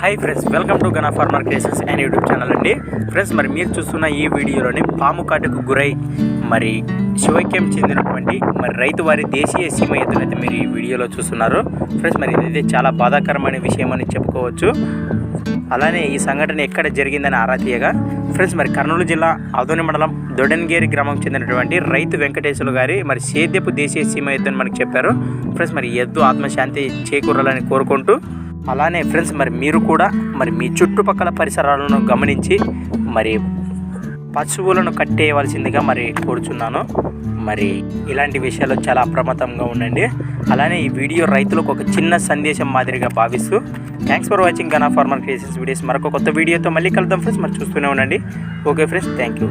Hi friends welcome to Gana Farmer Creations and YouTube channel అండి. Friends మరి మీరు చూస్తున్న ఈ వీడియోలోని పాము కాటుకు గురై మరి శివైక్యం చెందినటువంటి మరి రైతు వారి దేశీయ సీమ ఎద్దునైతే మీరు ఈ వీడియోలో చూస్తున్నారు. ఫ్రెండ్స్ మరి ఇదైతే చాలా బాధాకరమైన విషయం అని చెప్పుకోవచ్చు. అలానే ఈ సంఘటన ఎక్కడ జరిగిందని ఆరా తీయగా ఫ్రెండ్స్ మరి కర్నూలు జిల్లా ఆదోని మండలం దొడన్గేరి గ్రామం చెందినటువంటి రైతు వెంకటేశ్వర గారి మరి సేద్యపు దేశీయ సీమ ఎద్దు అని మనకు చెప్పారు. ఫ్రెండ్స్ మరి ఎద్దు ఆత్మశాంతి చేకూరాలని కోరుకుంటూ అలానే ఫ్రెండ్స్ మరి మీరు కూడా మరి మీ చుట్టుపక్కల పరిసరాలను గమనించి మరి పశువులను కట్టేయవలసిందిగా మరి కోరుచున్నాను. మరి ఇలాంటి విషయాలు చాలా అప్రమత్తంగా ఉండండి. అలానే ఈ వీడియో రైతులకు ఒక చిన్న సందేశం మాదిరిగా భావిస్తూ thanks for watching Gana Farmer Creations videos. మరొక కొత్త వీడియోతో మళ్ళీ కలుద్దాం ఫ్రెండ్స్. మరి చూస్తూనే ఉండండి. Okay friends thank you.